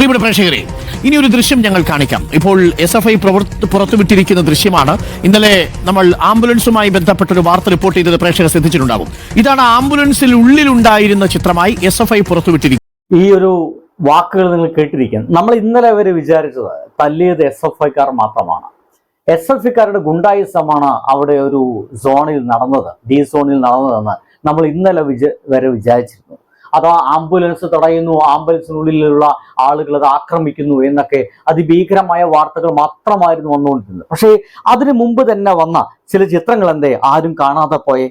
പ്രിയപ്പെട്ട പ്രേക്ഷകരെ ഇനി ഒരു ദൃശ്യം ഞങ്ങൾ കാണിക്കാം. ഇപ്പോൾ എസ് എഫ് ഐ പുറത്തുവിട്ടിരിക്കുന്ന ദൃശ്യമാണ്. ഇന്നലെ നമ്മൾ ആംബുലൻസുമായി ബന്ധപ്പെട്ട ഒരു വാർത്ത റിപ്പോർട്ട് ചെയ്തത് പ്രേക്ഷകർ ശ്രദ്ധിച്ചിട്ടുണ്ടാകും ഇതാണ് ആംബുലൻസിൽ ഉള്ളിലുണ്ടായിരുന്ന ചിത്രമായി എസ് എഫ് ഐ പുറത്തുവിട്ടിരിക്കുന്നത്. ഈ ഒരു വാക്കുകൾ നിങ്ങൾ കേട്ടിരിക്കും. നമ്മൾ ഇന്നലെ വരെ വിചാരിച്ചത് തല്ലിയത് എസ് എഫ് ഐക്കാർ മാത്രമാണ്. എസ് എഫ് ഐക്കാരുടെ ഗുണ്ടായുസമാണ് അവിടെ ഒരു സോണിൽ നടന്നത് ഡി സോണിൽ നടന്നതെന്ന് നമ്മൾ ഇന്നലെ വിച വരെ വിചാരിച്ചിരുന്നു. അഥവാ ആംബുലൻസ് തടയുന്നു ആംബുലൻസിനുള്ളിലുള്ള ആളുകൾ അത് ആക്രമിക്കുന്നു എന്നൊക്കെ അതിഭീകരമായ വാർത്തകൾ മാത്രമായിരുന്നു വന്നുകൊണ്ടിരുന്നത്. പക്ഷേ അതിനു മുമ്പ് തന്നെ വന്ന ചില ചിത്രങ്ങൾ എന്തേ ആരും കാണാതെ പോയെ.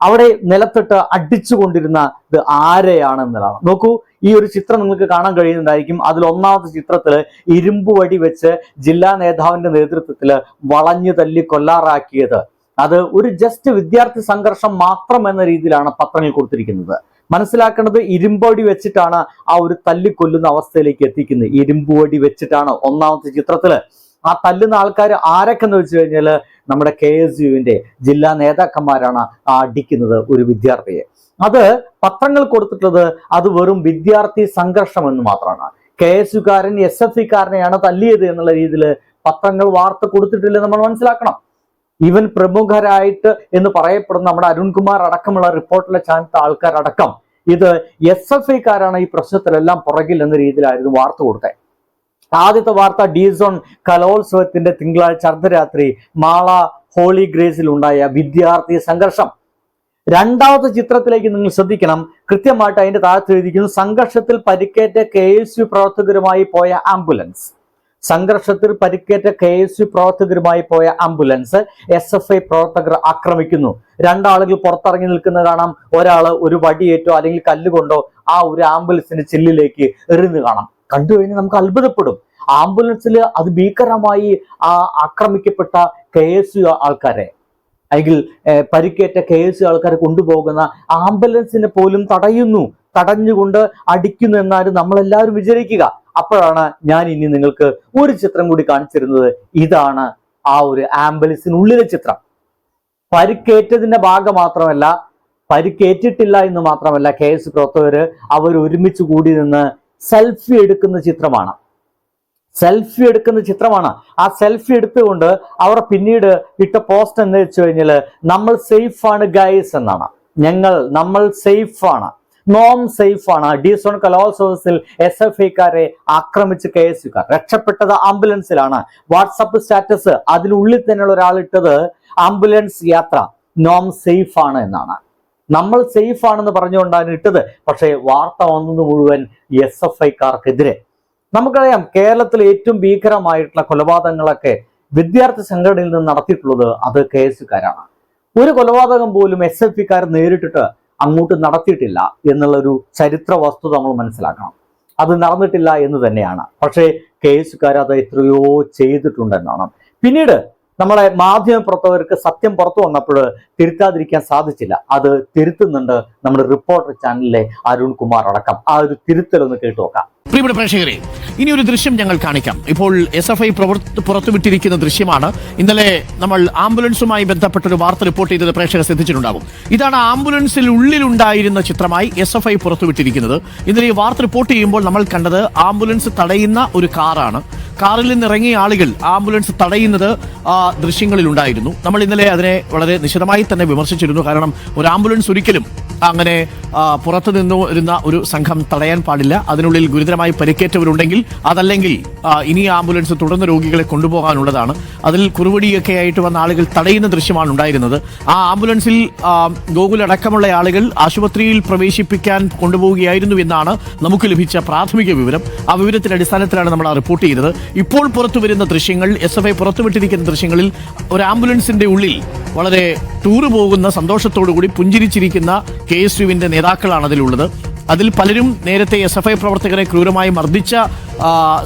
അവിടെ നിലത്തിട്ട് അടിച്ചുകൊണ്ടിരുന്ന ഇത് ആരെയാണ് നോക്കൂ ഈ ഒരു ചിത്രം നിങ്ങൾക്ക് കാണാൻ കഴിയുന്നുണ്ടായിരിക്കും അതിൽ ഒന്നാമത്തെ ചിത്രത്തിൽ ഇരുമ്പ് വടി വെച്ച് ജില്ലാ നേതാവിന്റെ നേതൃത്വത്തിൽ വളഞ്ഞു തല്ലി കൊല്ലാറാക്കിയത്. അത് ഒരു ജസ്റ്റ് വിദ്യാർത്ഥി സംഘർഷം മാത്രം എന്ന രീതിയിലാണ് പത്രങ്ങൾ കൊടുത്തിരിക്കുന്നത്. മനസ്സിലാക്കേണ്ടത് ഇരുമ്പൊടി വെച്ചിട്ടാണ് ആ ഒരു തല്ലിക്കൊല്ലുന്ന അവസ്ഥയിലേക്ക് എത്തിക്കുന്നത്. ഇരുമ്പുവടി വെച്ചിട്ടാണ് ഒന്നാമത്തെ ചിത്രത്തിൽ ആ തല്ലുന്ന ആൾക്കാർ ആരൊക്കെ എന്ന് വെച്ച് കഴിഞ്ഞാൽ നമ്മുടെ കെ എസ് യുവിന്റെ ജില്ലാ നേതാക്കന്മാരാണ് അടിക്കുന്നത് ഒരു വിദ്യാർത്ഥിയെ. അത് പത്രങ്ങൾ കൊടുത്തിട്ടുള്ളത് അത് വെറും വിദ്യാർത്ഥി സംഘർഷം എന്ന് മാത്രമാണ്. കെ എസ് യുക്കാരൻ എസ് എഫ് ഇക്കാരനെയാണ് തല്ലിയത് എന്നുള്ള രീതിയിൽ പത്രങ്ങൾ വാർത്ത കൊടുത്തിട്ടില്ല നമ്മൾ മനസ്സിലാക്കണം. ഈവൻ പ്രമുഖരായിട്ട് എന്ന് പറയപ്പെടുന്ന നമ്മുടെ അരുൺകുമാർ അടക്കമുള്ള റിപ്പോർട്ടിലെ ചാനത്തെ ആൾക്കാരടക്കം ഇത് എസ് എഫ് ഐക്കാരാണ് ഈ പ്രശ്നത്തിലെല്ലാം പുറകിൽ എന്ന രീതിയിലായിരുന്നു വാർത്ത കൊടുത്തത്. ആദ്യത്തെ വാർത്ത ഡീസോൺ കലോത്സവത്തിന്റെ തിങ്കളാഴ്ച അർദ്ധരാത്രി മാള ഹോളി ഗ്രേസിൽ ഉണ്ടായ വിദ്യാർത്ഥി സംഘർഷം. രണ്ടാമത്തെ ചിത്രത്തിലേക്ക് നിങ്ങൾ ശ്രദ്ധിക്കണം. കൃത്യമായിട്ട് അതിന്റെ താഴത്ത് സംഘർഷത്തിൽ പരിക്കേറ്റ കെ എസ് യു പ്രവർത്തകരുമായി പോയ ആംബുലൻസ്. സംഘർഷത്തിൽ പരിക്കേറ്റ കെ എസ് യു പ്രവർത്തകരുമായി പോയ ആംബുലൻസ് എസ് എഫ് ഐ പ്രവർത്തകർ ആക്രമിക്കുന്നു. രണ്ടാളുകൾ പുറത്തിറങ്ങി നിൽക്കുന്ന കാണാം. ഒരാൾ ഒരു വടിയേറ്റോ അല്ലെങ്കിൽ കല്ലുകൊണ്ടോ ആ ഒരു ആംബുലൻസിന്റെ ചില്ലിലേക്ക് എറിഞ്ഞു കാണാം. കണ്ടു കഴിഞ്ഞാൽ നമുക്ക് അത്ഭുതപ്പെടും. ആംബുലൻസിൽ അത് ഭീകരമായി ആ ആക്രമിക്കപ്പെട്ട കെ എസ് യു ആൾക്കാരെ. അല്ലെങ്കിൽ പരിക്കേറ്റ കെ എസ് യു ആൾക്കാരെ കൊണ്ടുപോകുന്ന ആംബുലൻസിനെ പോലും തടയുന്നു. തടഞ്ഞുകൊണ്ട് അടിക്കുന്നു എന്നാലും നമ്മളെല്ലാവരും വിചാരിക്കുക. അപ്പോഴാണ് ഞാൻ ഇനി നിങ്ങൾക്ക് ഒരു ചിത്രം കൂടി കാണിച്ചിരുന്നത്. ഇതാണ് ആ ഒരു ആംബുലൻസിനുള്ളിലെ ചിത്രം. പരിക്കേറ്റതിന്റെ ഭാഗം മാത്രമല്ല പരിക്കേറ്റിട്ടില്ല എന്ന് മാത്രമല്ല കെ എസ് പ്രവർത്തകര് അവർ ഒരുമിച്ച് കൂടി നിന്ന് സെൽഫി എടുക്കുന്ന ചിത്രമാണ്. സെൽഫി എടുക്കുന്ന ചിത്രമാണ്. ആ സെൽഫി എടുത്തുകൊണ്ട് അവർ പിന്നീട് ഇട്ട പോസ്റ്റ് എന്ന് വെച്ച് കഴിഞ്ഞാൽ നമ്മൾ സേഫ് ആണ് ഗൈസ് എന്നാണ്. ഞങ്ങൾ നമ്മൾ സേഫ് ആണ്. നോം സേഫ് ആണ് ഡിസോൺ കലോത്സവത്തിൽ എസ് എഫ് ഐക്കാരെ ആക്രമിച്ച് കെ എസ് യുക്കാർ രക്ഷപ്പെട്ടത് ആംബുലൻസിലാണ്. വാട്സപ്പ് സ്റ്റാറ്റസ് അതിനുള്ളിൽ തന്നെയുള്ള ഒരാൾ ഇട്ടത് ആംബുലൻസ് യാത്ര. നോം സേഫ് ആണ് എന്നാണ്. നമ്മൾ സേഫ് ആണെന്ന് പറഞ്ഞുകൊണ്ടാണ് ഇട്ടത്. പക്ഷേ വാർത്ത വന്നത് മുഴുവൻ എസ് എഫ് ഐക്കാർക്കെതിരെ നമുക്കറിയാം കേരളത്തിൽ ഏറ്റവും ഭീകരമായിട്ടുള്ള കൊലപാതകങ്ങളൊക്കെ വിദ്യാർത്ഥി സംഘടനയിൽ നിന്ന് നടത്തിയിട്ടുള്ളത് അത് കെ എസ് യുക്കാരാണ് ഒരു കൊലപാതകം പോലും എസ് എഫ് ഇക്കാർ നേരിട്ടിട്ട് അങ്ങോട്ട് നടത്തിയിട്ടില്ല എന്നുള്ളൊരു ചരിത്ര വസ്തുത നമ്മൾ മനസ്സിലാക്കണം. അത് നടന്നിട്ടില്ല എന്ന് തന്നെയാണ്. പക്ഷേ കെ എസ് അത് എത്രയോ ചെയ്തിട്ടുണ്ടെന്നാണ്. പിന്നീട് നമ്മളെ മാധ്യമ പ്രവർത്തകർക്ക് സത്യം പുറത്തു വന്നപ്പോൾ തിരുത്താതിരിക്കാൻ സാധിച്ചില്ല. അത് തിരുത്തുന്നുണ്ട് നമ്മുടെ റിപ്പോർട്ടർ ചാനലിലെ അരുൺ കുമാർ അടക്കം. ആ ഒരു തിരുത്തൽ ഒന്ന് കേട്ടു നോക്കാം. പ്രിയപ്പെട്ട പ്രേക്ഷകരെ ഇനി ഒരു ദൃശ്യം ഞങ്ങൾ കാണിക്കാം. ഇപ്പോൾ എസ് എഫ് ഐ പുറത്തുവിട്ടിരിക്കുന്ന ദൃശ്യമാണ്. ഇന്നലെ നമ്മൾ ആംബുലൻസുമായി ബന്ധപ്പെട്ട ഒരു വാർത്ത റിപ്പോർട്ട് ചെയ്തത് പ്രേക്ഷകർ ശ്രദ്ധിച്ചിട്ടുണ്ടാകും. ഇതാണ് ആംബുലൻസിൽ ഉള്ളിലുണ്ടായിരുന്ന ചിത്രമായി എസ് എഫ് ഐ പുറത്തുവിട്ടിരിക്കുന്നത്. ഇന്നലെ ഈ വാർത്ത റിപ്പോർട്ട് ചെയ്യുമ്പോൾ നമ്മൾ കണ്ടത് ആംബുലൻസ് തടയുന്ന ഒരു കാറാണ്. കാറിൽ നിന്ന് ഇറങ്ങിയ ആളുകൾ ആംബുലൻസ് തടയുന്നത് ആ ദൃശ്യങ്ങളിൽ ഉണ്ടായിരുന്നു നമ്മൾ ഇന്നലെ അതിനെ വളരെ നിശിതമായി തന്നെ വിമർശിച്ചിരുന്നു. കാരണം ഒരു ആംബുലൻസ് ഒരിക്കലും അങ്ങനെ പുറത്തു നിന്ന് വരുന്ന ഒരു സംഘം തടയാൻ പാടില്ല. അതിനുള്ളിൽ ഗുരുതരമായി പരിക്കേറ്റവരുണ്ടെങ്കിൽ അതല്ലെങ്കിൽ ഇനി ആംബുലൻസ് തുടർന്ന് രോഗികളെ കൊണ്ടുപോകാനുള്ളതാണ്. അതിൽ കുറുവടിയൊക്കെ ആയിട്ട് വന്ന ആളുകൾ തടയുന്ന ദൃശ്യമാണ് ഉണ്ടായിരുന്നത്. ആ ആംബുലൻസിൽ ഗോകുലടക്കമുള്ള ആളുകൾ ആശുപത്രിയിൽ പ്രവേശിപ്പിക്കാൻ കൊണ്ടുപോവുകയായിരുന്നു എന്നാണ് നമുക്ക് ലഭിച്ച പ്രാഥമിക വിവരം. ആ വിവരത്തിന്റെ അടിസ്ഥാനത്തിലാണ് നമ്മൾ ആ റിപ്പോർട്ട് ചെയ്തത്. ഇപ്പോൾ പുറത്തു വരുന്ന ദൃശ്യങ്ങൾ എസ് എഫ് ഐ പുറത്തുവിട്ടിരിക്കുന്ന ദൃശ്യങ്ങളിൽ ഒരു ആംബുലൻസിന്റെ ഉള്ളിൽ വളരെ ടൂറ് പോകുന്ന സന്തോഷത്തോടു കൂടി പുഞ്ചിരിച്ചിരിക്കുന്ന കെ എസ് യുവിന്റെ നേതാക്കളാണ് അതിലുള്ളത്. അതിൽ പലരും നേരത്തെ എസ് എഫ് ഐ പ്രവർത്തകരെ ക്രൂരമായി മർദ്ദിച്ച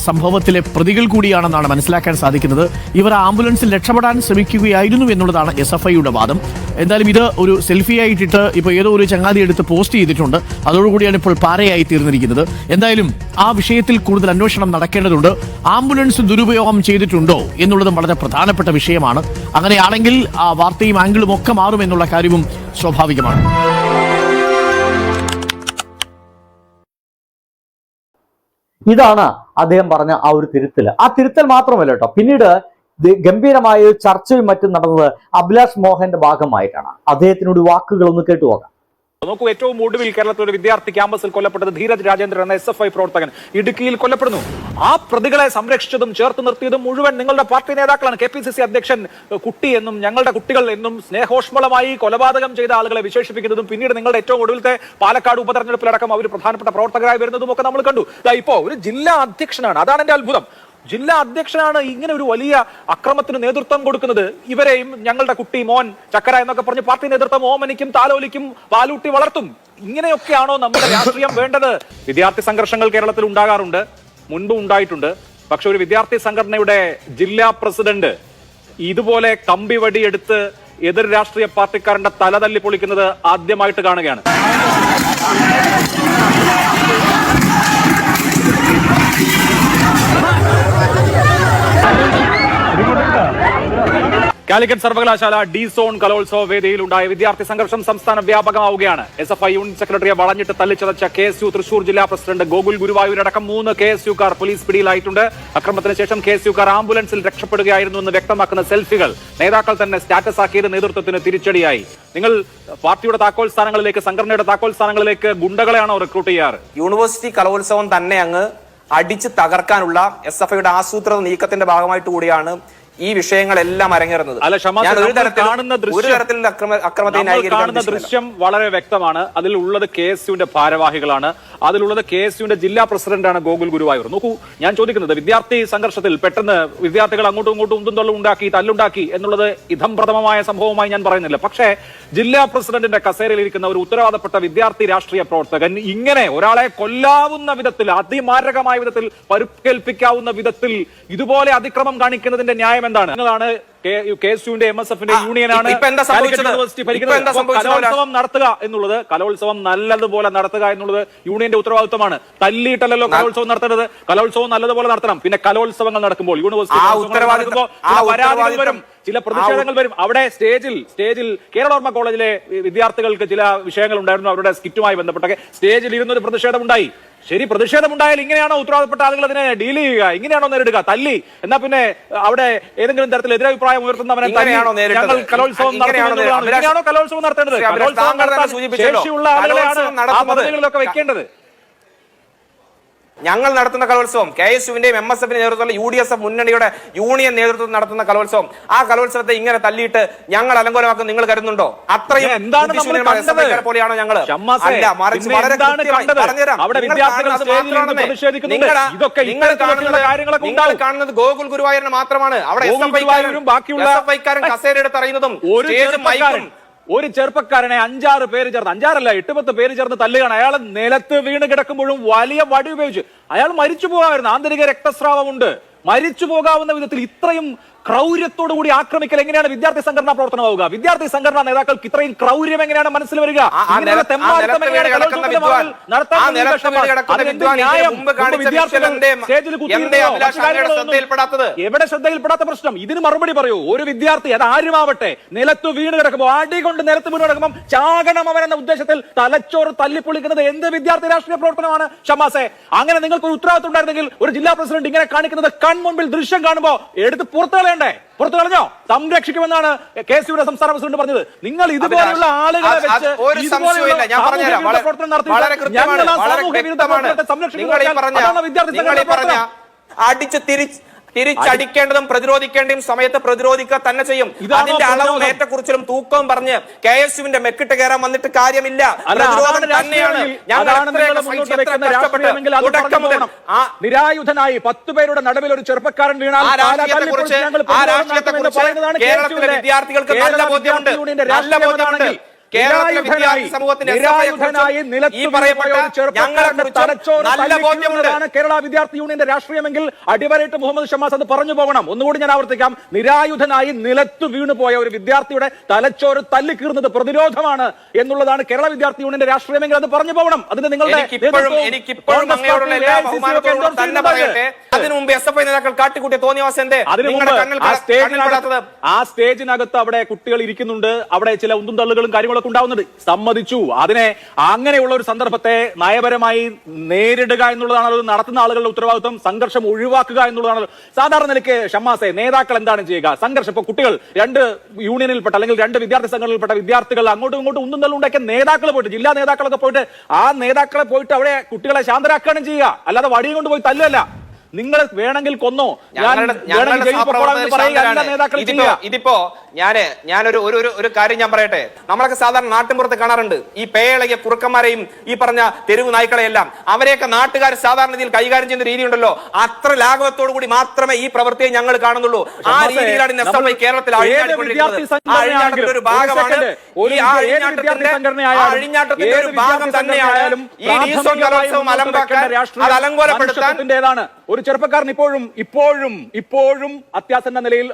സംഭവത്തിലെ പ്രതികൾ കൂടിയാണെന്നാണ് മനസ്സിലാക്കാൻ സാധിക്കുന്നത്. ഇവർ ആംബുലൻസിൽ രക്ഷപ്പെടാൻ ശ്രമിക്കുകയായിരുന്നു എന്നുള്ളതാണ് എസ് എഫ് ഐയുടെ വാദം. എന്തായാലും ഇത് ഒരു സെൽഫി ആയിട്ടിട്ട് ഇപ്പോൾ ഏതോ ഒരു ചങ്ങാതി എടുത്ത് പോസ്റ്റ് ചെയ്തിട്ടുണ്ട്. അതോടുകൂടിയാണ് ഇപ്പോൾ പാരയായി തീർന്നിരിക്കുന്നത്. എന്തായാലും ആ വിഷയത്തിൽ കൂടുതൽ അന്വേഷണം നടക്കേണ്ടതുണ്ട്. ആംബുലൻസ് ദുരുപയോഗം ചെയ്തിട്ടുണ്ടോ എന്നുള്ളതും വളരെ പ്രധാനപ്പെട്ട വിഷയമാണ്. അങ്ങനെയാണെങ്കിൽ ആ വാർത്തയും ആംഗിളും ഒക്കെ മാറും എന്നുള്ള കാര്യവും സ്വാഭാവികമാണ്. ഇതാണ് അദ്ദേഹം പറഞ്ഞ ആ ഒരു തിരുത്തൽ ആ തിരുത്തൽ മാത്രമല്ല കേട്ടോ. പിന്നീട് ഗംഭീരമായ ചർച്ചയും മറ്റും നടന്നത് അഭിലാഷ് മോഹന്റെ ഭാഗമായിട്ടാണ്. അദ്ദേഹത്തിനോട് വാക്കുകൾ ഒന്ന് നോക്കൂ. ഏറ്റവും ഒടുവിൽ കേരളത്തിലെ ഒരു വിദ്യാർത്ഥി ക്യാമ്പസിൽ കൊല്ലപ്പെട്ടത് ധീരജ് രാജേന്ദ്രൻ എന്ന എസ് എഫ് ഐ പ്രവർത്തകൻ ഇടുക്കിയിൽ കൊല്ലപ്പെടുന്നു. ആ പ്രതികളെ സംരക്ഷിച്ചതും ചേർത്ത് നിർത്തിയതും മുഴുവൻ നിങ്ങളുടെ പാർട്ടി നേതാക്കളാണ്. കെ പി സി സി അധ്യക്ഷൻ കുട്ടി എന്നും ഞങ്ങളുടെ കുട്ടികൾ എന്നും സ്നേഹോഷ്മളമായി കൊലപാതകം ചെയ്ത ആളുകളെ വിശേഷിപ്പിക്കുന്നതും പിന്നീട് നിങ്ങളുടെ ഏറ്റവും ഒടുവിലത്തെ പാലക്കാട് ഉപതെരഞ്ഞെടുപ്പിലടക്കം അവർ പ്രധാനപ്പെട്ട പ്രവർത്തകരായി വരുന്നതും ഒക്കെ നമ്മൾ കണ്ടു. ഇപ്പോ ഒരു ജില്ലാ അധ്യക്ഷനാണ്. അതാണ് എന്റെ അത്ഭുതം. ജില്ലാ അധ്യക്ഷനാണ് ഇങ്ങനെ ഒരു വലിയ അക്രമത്തിന് നേതൃത്വം കൊടുക്കുന്നത്. ഇവരെയും ഞങ്ങളുടെ കുട്ടി മോൻ ചക്കര എന്നൊക്കെ പറഞ്ഞ് പാർട്ടി നേതൃത്വം ഓമനിക്കും താലോലിക്കും പാലൂട്ടി വളർത്തും. ഇങ്ങനെയൊക്കെയാണോ നമ്മുടെ രാഷ്ട്രീയം വേണ്ടത്? വിദ്യാർത്ഥി സംഘർഷങ്ങൾ കേരളത്തിൽ ഉണ്ടാകാറുണ്ട്. മുൻപ് ഉണ്ടായിട്ടുണ്ട്. പക്ഷെ ഒരു വിദ്യാർത്ഥി സംഘടനയുടെ ജില്ലാ പ്രസിഡന്റ് ഇതുപോലെ കമ്പി വടിയെടുത്ത് എതിർ രാഷ്ട്രീയ പാർട്ടിക്കാരന്റെ തല തല്ലി പൊളിക്കുന്നത് ആദ്യമായിട്ട് കാണുകയാണ്. കാലിക്കറ്റ് സർവകലാശാല ഡി സോൺ കലോത്സവ വേദിയിൽ ഉണ്ടായ വിദ്യാർത്ഥി സംഘർഷം സംസ്ഥാന വ്യാപകമാവുകയാണ്. എസ് എഫ് ഐ യൂണിറ്റ് സെക്രട്ടറിയെ വളഞ്ഞിട്ട് തല്ലിച്ചതച്ച കെ എസ് യു തൃശൂർ ജില്ലാ പ്രസിഡന്റ് ഗോകുൽ ഗുരുവായൂരടക്കം മൂന്ന് കെ എസ് യുക്കാർ പോലീസ് പിടിയിലായിട്ടുണ്ട്. അക്രമത്തിന് ശേഷം കെ എസ് യുക്കാർ ആംബുലൻസിൽ രക്ഷപ്പെടുകയായിരുന്നു എന്ന് വ്യക്തമാക്കുന്ന സെൽഫികൾ നേതാക്കൾ തന്നെ സ്റ്റാറ്റസ് ആക്കിയത് നേതൃത്വത്തിന് തിരിച്ചടിയായി. നിങ്ങൾ പാർട്ടിയുടെ താക്കോൽ സ്ഥാനങ്ങളിലേക്ക് സംഘടനയുടെ താക്കോൽ സ്ഥാനങ്ങളിലേക്ക് ഗുണ്ടകളെയാണോ റിക്രൂട്ട് ചെയ്യാറ്? യൂണിവേഴ്സിറ്റി കലോത്സവം തന്നെ അങ്ങ് അടിച്ച് തകർക്കാനുള്ള എസ് എഫ് ഐയുടെ ആസൂത്രിത നീക്കത്തിന്റെ ഭാഗമായിട്ട് കൂടിയാണ് ഈ വിഷയങ്ങളെല്ലാം അരങ്ങേറുന്നത്. അല്ല, കാണുന്ന ദൃശ്യം- കാണുന്ന ദൃശ്യം വളരെ വ്യക്തമാണ്. അതിലുള്ളത് കെ എസ് യുവിന്റെ ഭാരവാഹികളാണ്. അതിലുള്ളത് കെ എസ് യുവിന്റെ ജില്ലാ പ്രസിഡന്റാണ് ഗോകുൽ ഗുരുവായൂർ. നോക്കൂ ഞാൻ ചോദിക്കുന്നത് വിദ്യാർത്ഥി സംഘർഷത്തിൽ പെട്ടെന്ന് വിദ്യാർത്ഥികൾ അങ്ങോട്ടും ഇങ്ങോട്ടും ഉന്തും തള്ളും ഉണ്ടാക്കി തല്ലുണ്ടാക്കി എന്നുള്ളത് ഇതംപ്രഥമമായ സംഭവമായി ഞാൻ പറയുന്നില്ല. പക്ഷേ ജില്ലാ പ്രസിഡന്റിന്റെ കസേരയിൽ ഇരിക്കുന്ന ഒരു ഉത്തരവാദപ്പെട്ട വിദ്യാർത്ഥി രാഷ്ട്രീയ പ്രവർത്തകൻ ഇങ്ങനെ ഒരാളെ കൊല്ലാവുന്ന വിധത്തിൽ അതിമാരകമായ വിധത്തിൽ പരുക്കേൽപ്പിക്കാവുന്ന വിധത്തിൽ ഇതുപോലെ അതിക്രമം കാണിക്കുന്നതിന്റെ ന്യായം എന്താണ്? നിങ്ങളാണ് കെ എസ് യുവിന്റെ എം എസ് എഫിന്റെ യൂണിയനാണ് സംഭവിച്ചത്? കലോത്സവം നടത്തുക എന്നുള്ളത് കലോത്സവം നല്ലതുപോലെ നടത്തുക എന്നുള്ളത് യൂണിയന്റെ ഉത്തരവാദിത്വമാണ്. തല്ലിയിട്ടല്ലോ കലോത്സവം നടത്തരുത് കലോത്സവം നല്ലതുപോലെ നടത്തണം. പിന്നെ കലോത്സവങ്ങൾ നടക്കുമ്പോൾ യൂണിവേഴ്സിറ്റി ചില പ്രതിഷേധങ്ങൾ വരും. അവിടെ സ്റ്റേജിൽ സ്റ്റേജിൽ കേരളോർമ്മ കോളേജിലെ വിദ്യാർത്ഥികൾക്ക് ചില വിഷയങ്ങൾ ഉണ്ടായിരുന്നു. അവരുടെ സ്കിറ്റുമായി ബന്ധപ്പെട്ടൊക്കെ സ്റ്റേജിൽ ഇരുന്നൊരു പ്രതിഷേധം ഉണ്ടായി ശരി പ്രതിഷേധം ഉണ്ടായാൽ ഇങ്ങനെയാണോ ഉത്തരവാദപ്പെട്ട ആളുകൾ അതിനെ ഡീൽ ചെയ്യുക? ഇങ്ങനെയാണോ നേരിടുക? തല്ലി. എന്നാ പിന്നെ അവിടെ ഏതെങ്കിലും തരത്തിൽ എതിരഭിപ്രായം ഉയർത്തുന്നവനെ ഞങ്ങൾ കലോത്സവം ഇങ്ങനെയാണോ നടത്തുന്നു നേരിട്ടത്? എന്നുള്ളതാണ്. ഇങ്ങനെയാണോ കലോത്സവം നടത്തേണ്ടത്? കലോത്സവം നടത്താൻ ശേഷിയുള്ള ആളുകളെയാണ് ആ പദവികളിലൊക്കെ വെക്കേണ്ടത്. ഞങ്ങൾ നടത്തുന്ന കലോത്സവം കെ എസ് യുവിന്റെയും എം എസ് എഫിന്റെ നേതൃത്വത്തിൽ യു ഡി എസ് എഫ് മുന്നണിയുടെ യൂണിയൻ നേതൃത്വം നടത്തുന്ന കലോത്സവം. ആ കലോത്സവത്തെ ഇങ്ങനെ തല്ലിയിട്ട് ഞങ്ങൾ അലങ്കോലമാക്കും നിങ്ങൾ കരുതുന്നുണ്ടോ? അത്രയും? പോലെയാണോ ഞങ്ങൾ അല്ല മറിച്ച് വളരെ പറഞ്ഞുതരാം. നിങ്ങൾ കാണുന്നത് ഗോകുൽ ഗുരുവായൂരിന് മാത്രമാണ്. അവിടെ ഗോകുൽ ഗുരുവായൂരും ഒരു ചെറുപ്പക്കാരനെ അഞ്ചാറ് പേര് ചേർന്ന് അഞ്ചാറല്ല എട്ട് പത്ത് പേര് ചേർന്ന് തല്ലുകയാണ്. അയാൾ നിലത്ത് വീണ് കിടക്കുമ്പോഴും വലിയ വടി ഉപയോഗിച്ച്. അയാൾ മരിച്ചു പോകാമായിരുന്നു. ആന്തരിക രക്തസ്രാവമുണ്ട്. മരിച്ചു പോകാവുന്ന വിധത്തിൽ ഇത്രയും ക്രൗര്യത്തോടു കൂടി ആക്രമിക്കൽ എങ്ങനെയാണ് വിദ്യാർത്ഥി സംഘടനാ പ്രവർത്തനമാവുക വിദ്യാർത്ഥി സംഘടനാ നേതാക്കൾക്ക് ഇത്രയും ക്രൗര്യം എങ്ങനെയാണ് മനസ്സിൽ വരിക? എവിടെ ശ്രദ്ധയിൽപ്പെടാത്ത പ്രശ്നം? ഇതിന് മറുപടി പറയൂ. ഒരു വിദ്യാർത്ഥി അത് ആരുമാവട്ടെ? നിലത്ത് വീണ് കിടക്കുമ്പോൾ ആടി കൊണ്ട് നിലത്ത് വീണ് കിടക്കുമ്പോൾ ചാകണം അവൻ എന്ന ഉദ്ദേശത്തിൽ തലച്ചോറ് തല്ലിപ്പൊളിക്കുന്നത് എന്ത് വിദ്യാർത്ഥി രാഷ്ട്രീയ പ്രവർത്തനമാണ്? ഷമാസെ അങ്ങനെ നിങ്ങൾക്ക് ഒരു ഉത്തരവാദിത്വം ഉണ്ടായിരുന്നെങ്കിൽ ഒരു ജില്ലാ പ്രസിഡന്റ് ഇങ്ങനെ കാണിക്കുന്നത് കൺമുമ്പിൽ ദൃശ്യം കാണുമ്പോൾ എടുത്ത് പുറത്തു കളയണ്ടേ പുറത്തു കളഞ്ഞോ സംരക്ഷിക്കുമെന്നാണ് കെ സി യുടെ സംസ്ഥാന പ്രസിഡന്റ് പറഞ്ഞത്. നിങ്ങൾ ഇതുപോലെയുള്ള ആളുകളെ വെച്ച് പ്രവർത്തനം നടത്തി ഞങ്ങൾ ആ സാമൂഹ്യ വിരുദ്ധ വിദ്യാർത്ഥി. അടിച്ച് തിരിച്ച് തിരിച്ചടിക്കേണ്ടതും പ്രതിരോധിക്കേണ്ടതും സമയത്ത് പ്രതിരോധിക്കുക തന്നെ ചെയ്യും. അതിന്റെ അളവും? ഏറ്റക്കുറിച്ചിലും തൂക്കവും പറഞ്ഞ് കെ എസ് യുവിന്റെ മെക്കിട്ട് കയറാൻ വന്നിട്ട് കാര്യമില്ല. പ്രതിരോധം തന്നെയാണ്. ഞാൻ നിരായുധനായി പത്ത് പേരുടെ നടുവിൽ ഒരു ചെറുപ്പക്കാരൻ വീണാൽ കേരളത്തിലെ വിദ്യാർത്ഥികൾക്ക് നല്ല ബോധ്യമുണ്ട്. നല്ല ബോധ്യമുണ്ട്. കേരളത്തിലെ വിദ്യാർത്ഥി സമൂഹത്തിന്റെ ഈ പറയപ്പെട്ട നല്ല കേരള വിദ്യാർത്ഥി യൂണിയന്റെ രാഷ്ട്രീയമെങ്കിൽ അടിവരയിട്ട് മുഹമ്മദ് ഷമാസ് അത് പറഞ്ഞു പോകണം. ഒന്നുകൂടി ഞാൻ ആവർത്തിക്കാം. നിരായുധനായി നിലത്തു വീണു പോയ ഒരു വിദ്യാർത്ഥിയുടെ തലച്ചോറ് തല്ലിക്കീറുന്നത് പ്രതിരോധമാണ് എന്നുള്ളതാണ് കേരള വിദ്യാർത്ഥി യൂണിയന്റെ രാഷ്ട്രീയമെങ്കിൽ അത് പറഞ്ഞു പോകണം. അതിന് നിങ്ങളുടെ ആ സ്റ്റേജിനകത്ത് അവിടെ കുട്ടികൾ ഇരിക്കുന്നുണ്ട്. അവിടെ ചില ഉന്തും തള്ളുകളും കാര്യങ്ങളൊക്കെ ഉണ്ടാവുന്നുണ്ട്. സമ്മതിച്ചു. അതിനെ അങ്ങനെയുള്ള ഒരു സന്ദർഭത്തെ നയപരമായി നേരിടുക എന്നുള്ളതാണ് നടത്തുന്ന ആളുകളുടെ ഉത്തരവാദിത്വം. സംഘർഷം ഒഴിവാക്കുക എന്നുള്ളതാണ് സാധാരണ നിലയ്ക്ക് ഷമ്മാസെ നേതാക്കൾ എന്താണ് ചെയ്യുക? സംഘർഷം ഇപ്പൊ കുട്ടികൾ രണ്ട് യൂണിയനിൽപ്പെട്ട അല്ലെങ്കിൽ രണ്ട് വിദ്യാർത്ഥി സംഘടനയിൽപ്പെട്ട വിദ്യാർത്ഥികൾ അങ്ങോട്ടും ഇങ്ങോട്ടും ഉന്തും തള്ളും ഉണ്ടാക്കിയ നേതാക്കൾ പോയിട്ട് ജില്ലാ നേതാക്കളൊക്കെ പോയിട്ട് ആ നേതാക്കളെ പോയിട്ട് അവിടെ കുട്ടികളെ ശാന്തരാക്കുകയാണ് ചെയ്യുക. അല്ലാതെ വടിയും കൊണ്ട് പോയി തല്ലല്ല നിങ്ങൾ വേണമെങ്കിൽ കൊന്നോ. ഇതിപ്പോ ഞാൻ ഞാനൊരു ഒരു ഒരു ഒരു കാര്യം ഞാൻ പറയട്ടെ. നമ്മളൊക്കെ സാധാരണ നാട്ടിൻപുറത്ത് കാണാറുണ്ട്. ഈ പേയളകിയ കുറുക്കന്മാരെയും ഈ പറഞ്ഞ തെരുവ് നായ്ക്കളെയെല്ലാം. അവരെയൊക്കെ നാട്ടുകാർ സാധാരണ രീതിയിൽ കൈകാര്യം ചെയ്യുന്ന രീതി ഉണ്ടല്ലോ അത്ര ലാഘവത്തോടു കൂടി മാത്രമേ ഈ പ്രവൃത്തിയെ ഞങ്ങൾ കാണുന്നുള്ളൂ. ആ രീതിയിലാണ് കേരളത്തിൽ അഴിഞ്ഞാട്ടത്തിന്റെ ഒരു ഭാഗമാണ്. ഒരു ഈ അഴിഞ്ഞാട്ടത്തിന്റെ ഭാഗം തന്നെയാണ് ഈ കലോത്സവം അലമ്പാക്കാൻ അത് അലങ്കോലപ്പെടുത്താൻ ഒരു ചെറുപ്പക്കാരൻ ഇപ്പോഴും ഇപ്പോഴും ഇപ്പോഴും അത്യാസന്ന നിലയിൽ.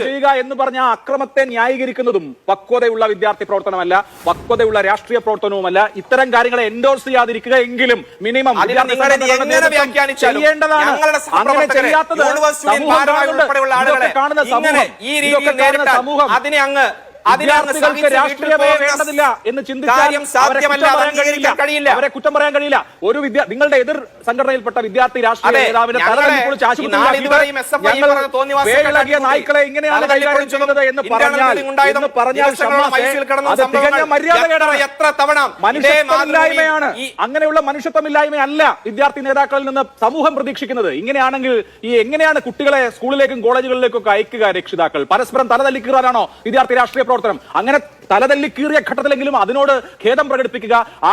ചെയ്യുക എന്ന് പറഞ്ഞ അക്രമത്തെ ന്യായീകരിക്കുന്നതും പക്വതയുള്ള വിദ്യാർത്ഥി പ്രവർത്തനമല്ല പക്വതയുള്ള രാഷ്ട്രീയ പ്രവർത്തനവുമല്ല. ഇത്തരം കാര്യങ്ങളെ എൻഡോഴ്സ് ചെയ്യാതിരിക്കുക എങ്കിലും മിനിമം ചെയ്യേണ്ടതാണ്. അങ്ങനെ ചെയ്യാത്തത് സമൂഹം കാണുന്ന സമൂഹം. അതിനെ അങ്ങ് വിദ്യാർത്ഥികൾക്ക് രാഷ്ട്രീയമേ വേണ്ടതില്ല എന്ന് പറയാൻ കഴിയില്ല. അവരെ കുറ്റം പറയാൻ കഴിയില്ല. ഒരു വിദ്യ നിങ്ങളുടെ എതിർ സംഘടനയിൽപ്പെട്ട വിദ്യാർത്ഥി രാഷ്ട്രീയ നേതാവിനെ നേതാവിന്റെ ഞങ്ങളെ തല ഇപ്പോൾ ഈ നാളിതുവരെയും SFI പറഞ്ഞ തോന്നിവാസങ്ങൾ വേലിളകിയ കാട്ടിക്കൂട്ടി. നായ്ക്കളെ ഇങ്ങനെയാണ് കൈകാര്യം ചെയ്യുന്നത് എന്ന് പറഞ്ഞാൽ എന്ന് പറഞ്ഞാൽ എത്ര തവണ മനുഷ്യത്വമില്ലായ്മയാണ്. അങ്ങനെയുള്ള മനുഷ്യത്വമില്ലായ്മയല്ല വിദ്യാർത്ഥി നേതാക്കളിൽ നിന്ന് സമൂഹം പ്രതീക്ഷിക്കുന്നത്. ഇങ്ങനെയാണെങ്കിൽ ഈ എങ്ങനെയാണ് കുട്ടികളെ സ്കൂളിലേക്കും കോളേജുകളിലേക്കും ഒക്കെ അയക്കുക രക്ഷിതാക്കൾ? പരസ്പരം തലതല്ലിക്കുവാനാണോ വിദ്യാർത്ഥി രാഷ്ട്രീയ പ്രവർത്തനം. അങ്ങനെ തലതല്ലി കീറിയ ഘട്ടത്തിലെങ്കിലും അതിനോട് ഖേദം പ്രകടിപ്പിക്കുക ആ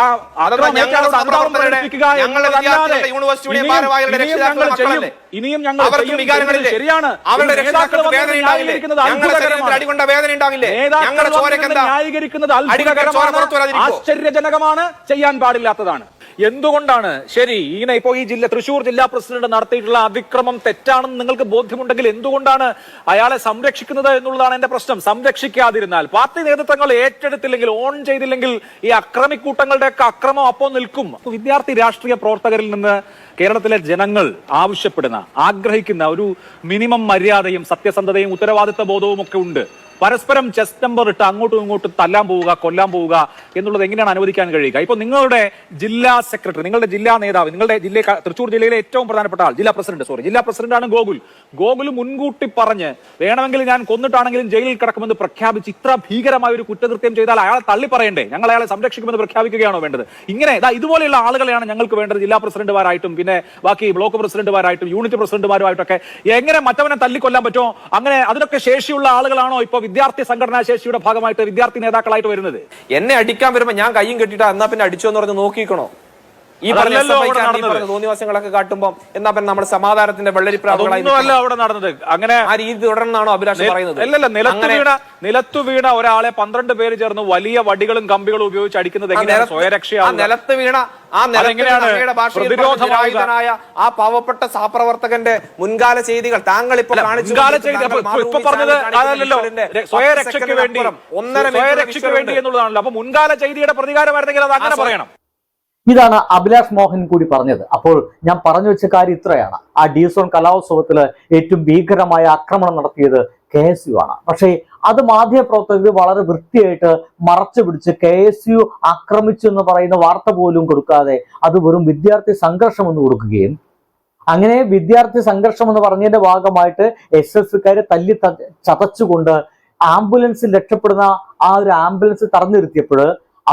അനുതാപം പ്രകടിപ്പിക്കുക ഇനിയും- ഞങ്ങൾ ചെയ്യും. ഇനിയും ശരിയാണ്. നേതാക്കൾ ന്യായീകരിക്കുന്നത് അത്ഭുതകരമാണ്? ആശ്ചര്യജനകമാണ് ചെയ്യാൻ പാടില്ലാത്തതാണ്. എന്തുകൊണ്ടാണ്? ശരി ഇങ്ങനെ ഇപ്പോ ഈ ജില്ല തൃശൂർ ജില്ലാ പ്രസിഡന്റ് നടത്തിയിട്ടുള്ള അതിക്രമം തെറ്റാണെന്ന് നിങ്ങൾക്ക് ബോധ്യമുണ്ടെങ്കിൽ എന്തുകൊണ്ടാണ് അയാളെ സംരക്ഷിക്കുന്നത് എന്നുള്ളതാണ് എന്റെ പ്രശ്നം. സംരക്ഷിക്കാതിരുന്നാൽ പാർട്ടി നേതൃത്വങ്ങൾ ഏറ്റെടുത്തില്ലെങ്കിൽ ഓൺ ചെയ്തില്ലെങ്കിൽ ഈ അക്രമിക്കൂട്ടങ്ങളുടെ ഒക്കെ അക്രമം അപ്പോൾ നിൽക്കും. വിദ്യാർത്ഥി രാഷ്ട്രീയ പ്രവർത്തകരിൽ നിന്ന് കേരളത്തിലെ ജനങ്ങൾ ആവശ്യപ്പെടുന്ന ആഗ്രഹിക്കുന്ന ഒരു മിനിമം മര്യാദയും സത്യസന്ധതയും ഉത്തരവാദിത്ത ബോധവും ഒക്കെ ഉണ്ട്. പരസ്പരം ചെസ് നമ്പർ ഇട്ട് അങ്ങോട്ടും ഇങ്ങോട്ടും തല്ലാൻ പോവുക കൊല്ലാൻ പോവുക എന്നുള്ളത് എങ്ങനെയാണ് അനുവദിക്കാൻ കഴിയുക? ഇപ്പൊ നിങ്ങളുടെ ജില്ലാ സെക്രട്ടറി നിങ്ങളുടെ ജില്ലാ നേതാവ് നിങ്ങളുടെ ജില്ല തൃശ്ശൂർ ജില്ലയിലെ ഏറ്റവും പ്രധാനപ്പെട്ട ആൾ ജില്ലാ പ്രസിഡന്റ് സോറി ജില്ലാ പ്രസിഡന്റാണ് ഗോകുൽ. ഗോകുൽ മുൻകൂട്ടി പറഞ്ഞ് വേണമെങ്കിൽ ഞാൻ കൊന്നിട്ടാണെങ്കിലും ജയിലിൽ കിടക്കുമെന്ന് പ്രഖ്യാപിച്ച് ഇത്ര ഭീകരമായ ഒരു കുറ്റകൃത്യം ചെയ്താൽ അയാളെ തള്ളി പറയണ്ടേ? ഞങ്ങൾ അയാളെ സംരക്ഷിക്കുമെന്ന് പ്രഖ്യാപിക്കുകയാണോ വേണ്ടത്? ഇങ്ങനെ ഇതുപോലെയുള്ള ആളുകളെയാണ് ഞങ്ങൾക്ക് വേണ്ടത് ജില്ലാ പ്രസിഡന്റുമാരായിട്ടും പിന്നെ ബാക്കി ബ്ലോക്ക് പ്രസിഡന്റുമാരായിട്ടും യൂണിറ്റ് പ്രസിഡന്റുമാരുമായിട്ടൊക്കെ എങ്ങനെ മറ്റവനെ തല്ലിക്കൊല്ലാൻ പറ്റുമോ? അങ്ങനെ അതിനൊക്കെ ശേഷിയുള്ള ആളുകളാണോ ഇപ്പൊ വിദ്യാർത്ഥി സംഘടനാ ശേഷിയുടെ ഭാഗമായിട്ട് വിദ്യാർത്ഥി നേതാക്കളായിട്ട് വരുന്നത്. എന്നെ അടിക്കാൻ വരുമ്പോ ഞാൻ കയ്യും കെട്ടിട്ട് എന്നാ പിന്നെ അടിച്ചോ എന്ന് പറഞ്ഞ് നോക്കിക്കണോ? ഈ പറഞ്ഞ തോന്നിവാസങ്ങളൊക്കെ കാട്ടുമ്പോ എന്നാ പിന്നെ നമ്മുടെ സമാധാനത്തിന്റെ വെള്ളരിപ്രാവുകളായി അവിടെ നടന്നത്. അങ്ങനെ ആ രീതി തുടർന്നാണോ അഭിലാഷ് പറയുന്നത്? അല്ലല്ല നിലത്തു വീണ നിലത്തു വീണ ഒരാളെ പന്ത്രണ്ട് പേര് ചേർന്ന് വലിയ വടികളും കമ്പികളും ഉപയോഗിച്ച് അടിക്കുന്നത് എങ്ങനെയാണ്? നിലത്ത് വീണ ആ നിലത്ത് അതെങ്ങനെയാണ് വീണ അങ്ങയുടെ ഭാഷയിൽ പറഞ്ഞ പ്രതിരോധമാവുക? നിരായുധനായ ആ പാവപ്പെട്ട സഹപ്രവർത്തകന്റെ മുൻകാല ചെയ്തികൾ താങ്കൾ ഇപ്പൊ കാണിച്ചു സ്വയരക്ഷയ്ക്ക് വേണ്ടി. ഒന്നര സ്വയരക്ഷയ്ക്ക് വേണ്ടി എന്നുള്ളതാണല്ലോ. അപ്പൊ മുൻകാല ചെയ്തിയുടെ പ്രതികാരമായിരുന്നെങ്കിൽ അത് അങ്ങനെ പറയണം. ഇതാണ് അഭിലാഷ് മോഹൻ കൂടി പറഞ്ഞത്. അപ്പോൾ ഞാൻ പറഞ്ഞു വെച്ച കാര്യം ഇത്രയാണ്. ആ ഡീസോൺ കലോത്സവത്തിൽ ഏറ്റവും ഭീകരമായ ആക്രമണം നടത്തിയത് കെ എസ് യു ആണ്. പക്ഷേ അത് മാധ്യമപ്രവർത്തകർ വളരെ വൃത്തിയായിട്ട് മറച്ചു പിടിച്ച് കെ എസ് യു ആക്രമിച്ചു എന്ന് പറയുന്ന വാർത്ത പോലും കൊടുക്കാതെ അത് വെറും വിദ്യാർത്ഥി സംഘർഷം എന്ന് കൊടുക്കുകയും അങ്ങനെ വിദ്യാർത്ഥി സംഘർഷം എന്ന് പറഞ്ഞതിന്റെ ഭാഗമായിട്ട് എസ് എസ് കാര് തല്ലി ചതച്ചുകൊണ്ട് ആംബുലൻസിൽ രക്ഷപ്പെടുന്ന ആ ഒരു ആംബുലൻസ് തടഞ്ഞു നിർത്തിയപ്പോൾ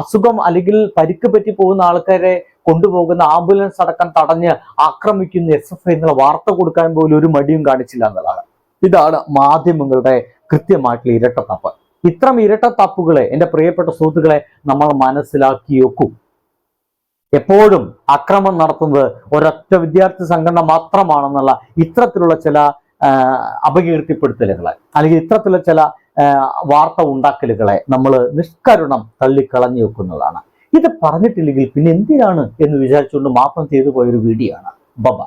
അസുഖം അല്ലെങ്കിൽ പരിക്ക് പറ്റി പോകുന്ന ആൾക്കാരെ കൊണ്ടുപോകുന്ന ആംബുലൻസ് അടക്കം തടഞ്ഞ് ആക്രമിക്കുന്ന എസ് എഫ് ഐ എന്നുള്ള വാർത്ത കൊടുക്കാൻ പോലും ഒരു മടിയും കാണിച്ചില്ല എന്നുള്ളതാണ്. ഇതാണ് മാധ്യമങ്ങളുടെ കൃത്യമായിട്ടുള്ള ഇരട്ടത്തപ്പ്. ഇത്തരം ഇരട്ടത്തപ്പുകളെ എന്റെ പ്രിയപ്പെട്ട സുഹൃത്തുക്കളെ നമ്മൾ മനസ്സിലാക്കി വെക്കും. എപ്പോഴും അക്രമം നടത്തുന്നത് ഒരൊറ്റ വിദ്യാർത്ഥി സംഘടന മാത്രമാണെന്നുള്ള ഇത്തരത്തിലുള്ള ചില അപകീർത്തിപ്പെടുത്തലുകൾ അല്ലെങ്കിൽ ഇത്തരത്തിലുള്ള ചില വാർത്ത ഉണ്ടാക്കലുകളെ നമ്മൾ നിഷ്കരുണം തള്ളിക്കളഞ്ഞു വെക്കുന്നതാണ്. ഇത് പറഞ്ഞിട്ടില്ലെങ്കിൽ പിന്നെ എന്തിനാണ് എന്ന് വിചാരിച്ചുകൊണ്ട് മാത്രം ചെയ്തു പോയൊരു വീഡിയോ ആണ് ബബ.